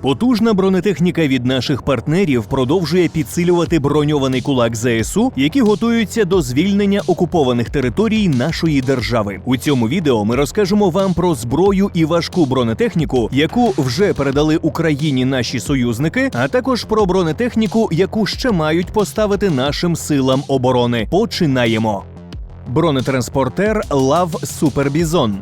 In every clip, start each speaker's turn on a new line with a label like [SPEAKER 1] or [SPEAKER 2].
[SPEAKER 1] Потужна бронетехніка від наших партнерів продовжує підсилювати броньований кулак ЗСУ, які готуються до звільнення окупованих територій нашої держави. У цьому відео ми розкажемо вам про зброю і важку бронетехніку, яку вже передали Україні наші союзники, а також про бронетехніку, яку ще мають поставити нашим силам оборони. Починаємо. Бронетранспортер Лав Супербізон.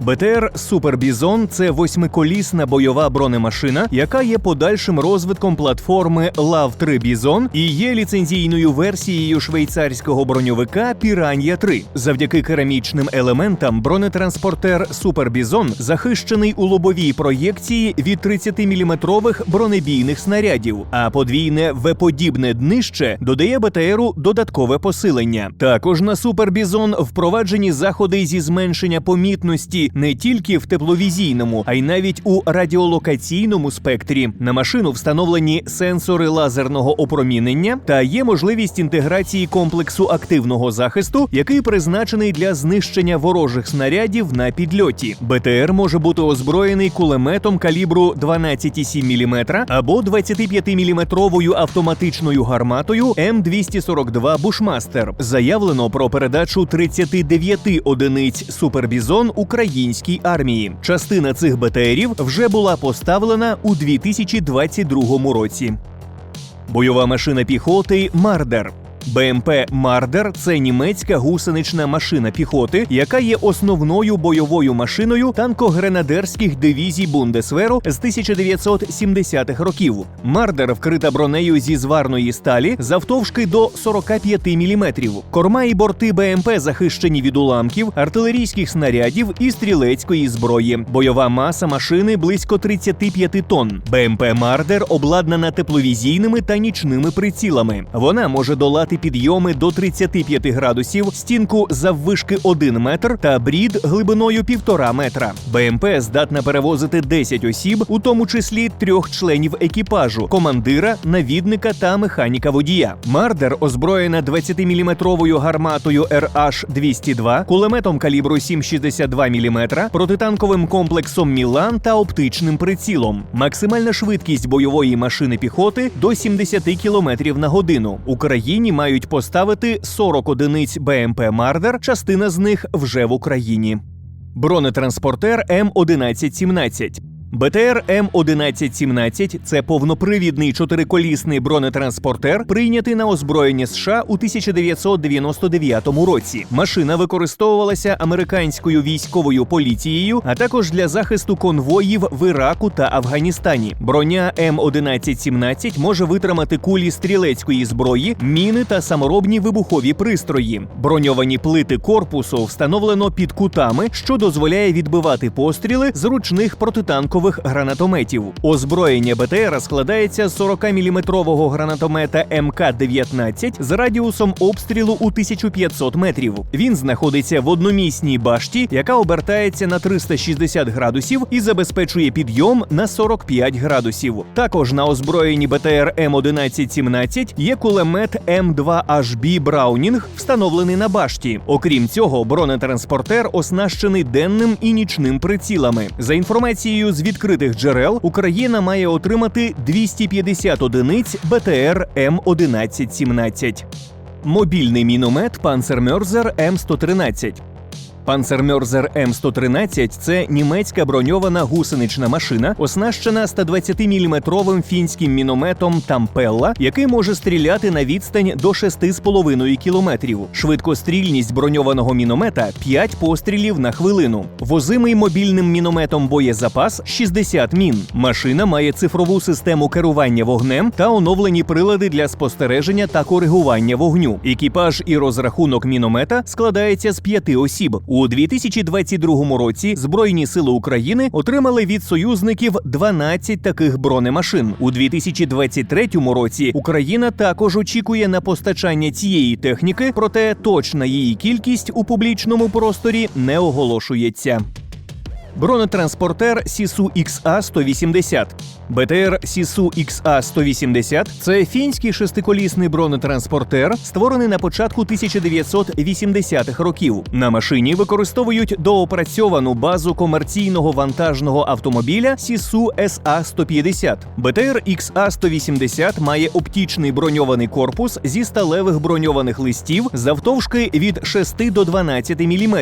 [SPEAKER 1] БТР Супербізон це восьмиколісна бойова бронемашина, яка є подальшим розвитком платформи lav 3 Бізон і є ліцензійною версією швейцарського броньовика Піран'я 3. Завдяки керамічним елементам бронетранспортер Супербізон захищений у лобовій проєкції від 30-мм бронебійних снарядів, а подвійне В-подібне днище додає БТРу додаткове посилення. Також на Супербізон впроваджені заходи зі зменшення помітності не тільки в тепловізійному, а й навіть у радіолокаційному спектрі. На машину встановлені сенсори лазерного опромінення та є можливість інтеграції комплексу активного захисту, який призначений для знищення ворожих снарядів на підльоті. БТР може бути озброєний кулеметом калібру 12,7 мм або 25-мм автоматичною гарматою М242 Бушмастер. Заявлено про передачу 39 одиниць Супербізон українській армії. Частина цих БТРів вже була поставлена у 2022 році. Бойова машина піхоти Мардер. БМП Мардер це німецька гусенична машина піхоти, яка є основною бойовою машиною танкогренадерських дивізій Бундесверу з 1970-х років. Мардер вкрита бронею зі зварної сталі завтовшки до 45 мм. Корма і борти БМП захищені від уламків, артилерійських снарядів і стрілецької зброї. Бойова маса машини близько 35 тонн. БМП Мардер обладнана тепловізійними та нічними прицілами. Вона може долати підйоми до 35 градусів, стінку заввишки 1 метр та брід глибиною 1,5 метра. БМП здатна перевозити 10 осіб, у тому числі трьох членів екіпажу, командира, навідника та механіка водія. Мардер озброєна 20-мм гарматою RH-202, кулеметом калібру 7,62 мм, протитанковим комплексом Мілан та оптичним прицілом. Максимальна швидкість бойової машини піхоти до 70 км на годину. Україні мають поставити 40 одиниць БМП Мардер, частина з них вже в Україні. Бронетранспортер М1117. БТР М1117 це повнопривідний чотириколісний бронетранспортер, прийнятий на озброєння США у 1999 році. Машина використовувалася американською військовою поліцією, а також для захисту конвоїв в Іраку та Афганістані. Броня М1117 може витримати кулі стрілецької зброї, міни та саморобні вибухові пристрої. Броньовані плити корпусу встановлено під кутами, що дозволяє відбивати постріли з ручних протитанкових гранатометів. Озброєння БТР складається з 40-мм гранатомета МК-19 з радіусом обстрілу у 1500 метрів. Він знаходиться в одномісній башті, яка обертається на 360 градусів і забезпечує підйом на 45 градусів. Також на озброєнні БТР М1117 є кулемет М2HB Браунінг, встановлений на башті. Окрім цього, бронетранспортер оснащений денним і нічним прицілами. За інформацією з відкритих джерел, Україна має отримати 250 одиниць БТР М1117. Мобільний міномет Панцермерзер М113. Панцермерзер М113 це німецька броньована гусенична машина, оснащена 120-мм фінським мінометом Тампелла, який може стріляти на відстань до 6,5 кілометрів. Швидкострільність броньованого міномета 5 пострілів на хвилину. Возимий мобільним мінометом боєзапас 60 мін. Машина має цифрову систему керування вогнем та оновлені прилади для спостереження та коригування вогню. Екіпаж і розрахунок міномета складається з п'яти осіб. У 2022 році Збройні сили України отримали від союзників 12 таких бронемашин. У 2023 році Україна також очікує на постачання цієї техніки, проте точна її кількість у публічному просторі не оголошується. Бронетранспортер Сісу XA 180 БТР Сісу XA 180 це фінський шестиколісний бронетранспортер, створений на початку 1980-х років. На машині використовують доопрацьовану базу комерційного вантажного автомобіля Сісу SA 150 БТР XA 180 має оптічний броньований корпус зі сталевих броньованих листів завтовшки від 6 до 12 мм.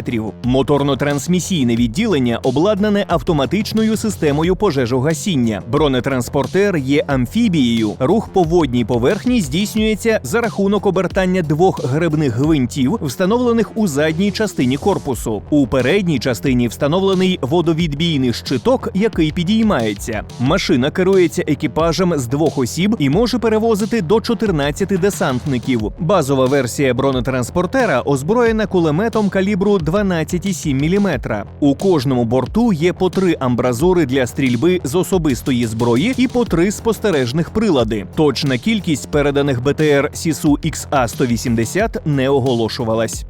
[SPEAKER 1] Моторно-трансмісійне відділення обладнане автоматичною системою пожежогасіння. Бронетранспортер є амфібією. Рух по водній поверхні здійснюється за рахунок обертання двох гребних гвинтів, встановлених у задній частині корпусу. У передній частині встановлений водовідбійний щиток, який підіймається. Машина керується екіпажем з двох осіб і може перевозити до 14 десантників. Базова версія бронетранспортера озброєна кулеметом калібру 12,7 мм. У кожному борту є по три амбразури для стрільби з особистої зброї і по три спостережних прилади. Точна кількість переданих БТР Сісу XA 180 не оголошувалась.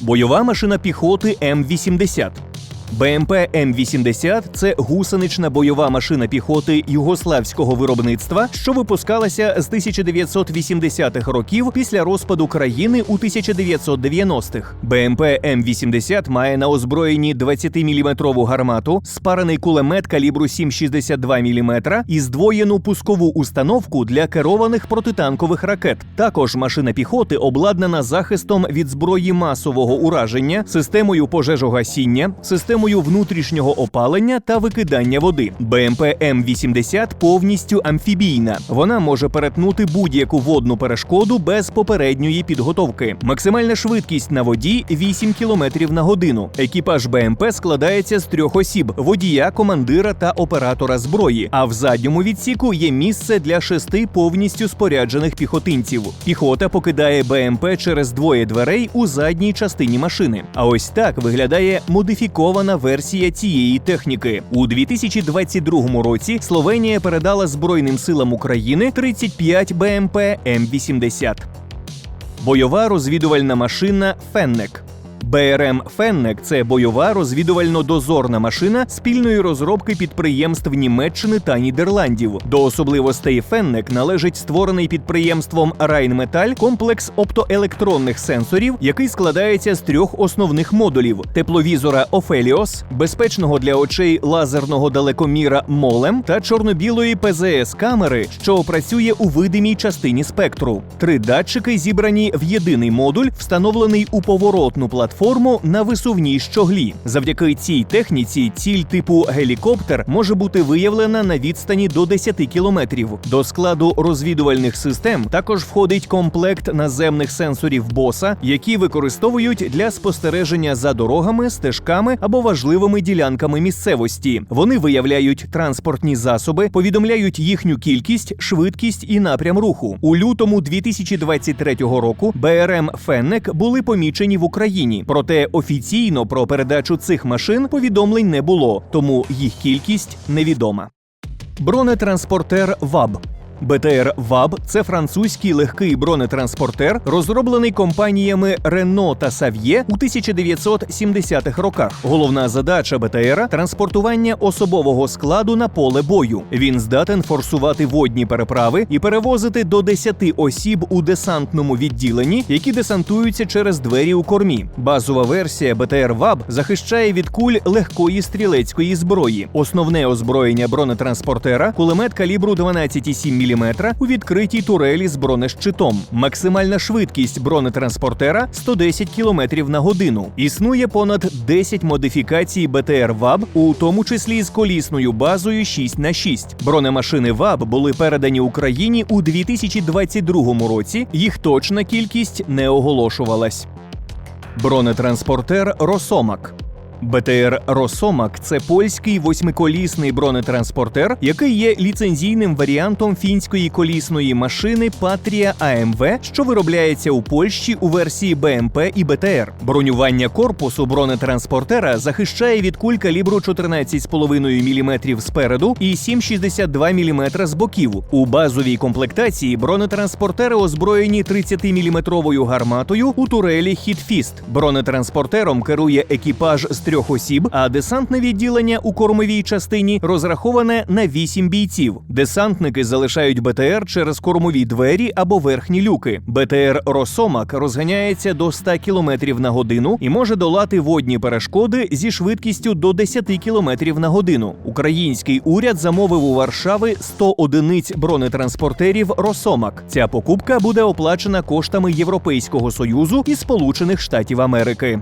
[SPEAKER 1] Бойова машина піхоти М-80. БМП М-80 це гусенична бойова машина піхоти югославського виробництва, що випускалася з 1980-х років після розпаду країни у 1990-х. БМП М-80 має на озброєнні 20-мм гармату, спарений кулемет калібру 7,62 мм і здвоєну пускову установку для керованих протитанкових ракет. Також машина піхоти обладнана захистом від зброї масового ураження, системою пожежогасіння, системою внутрішнього опалення та викидання води. БМП М-80 повністю амфібійна. Вона може перетнути будь-яку водну перешкоду без попередньої підготовки. Максимальна швидкість на воді 8 км на годину. Екіпаж БМП складається з трьох осіб: водія, командира та оператора зброї. А в задньому відсіку є місце для шести повністю споряджених піхотинців. Піхота покидає БМП через двоє дверей у задній частині машини. А ось так виглядає модифікована версія цієї техніки. У 2022 році Словенія передала Збройним силам України 35 БМП М80. Бойова розвідувальна машина Феннек. БРМ Феннек це бойова розвідувально-дозорна машина спільної розробки підприємств Німеччини та Нідерландів. До особливостей Феннек належить створений підприємством Райнметаль комплекс оптоелектронних сенсорів, який складається з трьох основних модулів: тепловізора Офеліос, безпечного для очей лазерного далекоміра Молем та чорно-білої ПЗС камери, що працює у видимій частині спектру. Три датчики зібрані в єдиний модуль, встановлений у поворотну платформу на висувній щоглі. Завдяки цій техніці ціль типу гелікоптер може бути виявлена на відстані до 10 кілометрів. До складу розвідувальних систем також входить комплект наземних сенсорів боса, які використовують для спостереження за дорогами, стежками або важливими ділянками місцевості. Вони виявляють транспортні засоби, повідомляють їхню кількість, швидкість і напрям руху. У лютому 2023 року БРМ Феннек були помічені в Україні. Проте офіційно про передачу цих машин повідомлень не було, тому їх кількість невідома. Бронетранспортер ВАБ БТР ВАБ це французький легкий бронетранспортер, розроблений компаніями Рено та Сав'є у 1970-х роках. Головна задача БТРа транспортування особового складу на поле бою. Він здатен форсувати водні переправи і перевозити до 10 осіб у десантному відділенні, які десантуються через двері у кормі. Базова версія БТР ВАБ захищає від куль легкої стрілецької зброї. Основне озброєння бронетранспортера кулемет калібру 12,7 мм у відкритій турелі з бронещитом. Максимальна швидкість бронетранспортера 110 км на годину. Існує понад 10 модифікацій БТР ВАБ, у тому числі з колісною базою 6 на 6 Бронемашини ВАБ були передані Україні у 2022 році. Їх точна кількість не оголошувалась. Бронетранспортер Росомак. БТР Росомак це польський восьмиколісний бронетранспортер, який є ліцензійним варіантом фінської колісної машини Патрія АМВ, що виробляється у Польщі у версії БМП і БТР. Бронювання корпусу бронетранспортера захищає від куль калібру 14,5 мм спереду і 7,62 мм з боків. У базовій комплектації бронетранспортери озброєні 30-мм гарматою у турелі Хітфіст. Бронетранспортером керує екіпаж з трьох осіб, а десантне відділення у кормовій частині розраховане на 8 бійців. Десантники залишають БТР через кормові двері або верхні люки. БТР Росомак розганяється до 100 км на годину і може долати водні перешкоди зі швидкістю до 10 км на годину. Український уряд замовив у Варшави 100 одиниць бронетранспортерів Росомак. Ця покупка буде оплачена коштами Європейського союзу і Сполучених Штатів Америки.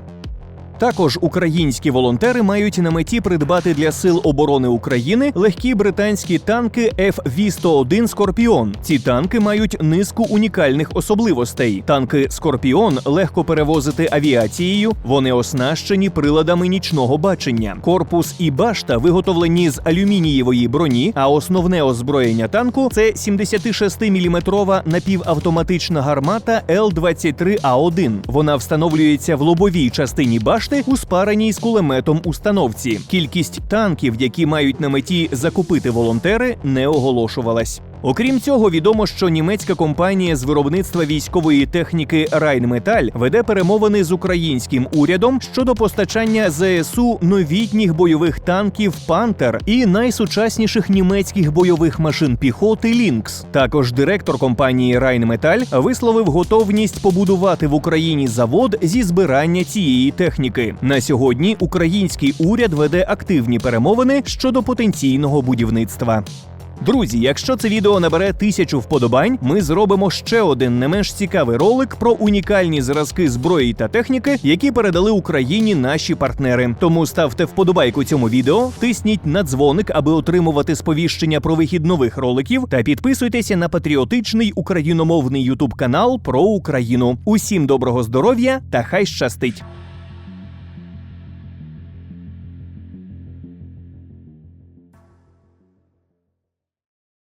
[SPEAKER 1] Також українські волонтери мають на меті придбати для сил оборони України легкі британські танки FV-101 Скорпіон. Ці танки мають низку унікальних особливостей. Танки Скорпіон легко перевозити авіацією. Вони оснащені приладами нічного бачення. Корпус і башта виготовлені з алюмінієвої броні. А основне озброєння танку це 76-мм напівавтоматична гармата Л-23А1. Вона встановлюється в лобовій частині башти у спареній з кулеметом установці. Кількість танків, які мають на меті закупити волонтери, не оголошувалась. Окрім цього, відомо, що німецька компанія з виробництва військової техніки Райнметаль веде перемовини з українським урядом щодо постачання ЗСУ новітніх бойових танків Пантер і найсучасніших німецьких бойових машин піхоти Лінкс. Також директор компанії Райнметаль висловив готовність побудувати в Україні завод зі збирання цієї техніки. На сьогодні український уряд веде активні перемовини щодо потенційного будівництва. Друзі, якщо це відео набере тисячу вподобань, ми зробимо ще один не менш цікавий ролик про унікальні зразки зброї та техніки, які передали Україні наші партнери. Тому ставте вподобайку цьому відео, тисніть на дзвоник, аби отримувати сповіщення про вихід нових роликів, та підписуйтеся на патріотичний україномовний ютуб канал про Україну. Усім доброго здоров'я та хай щастить!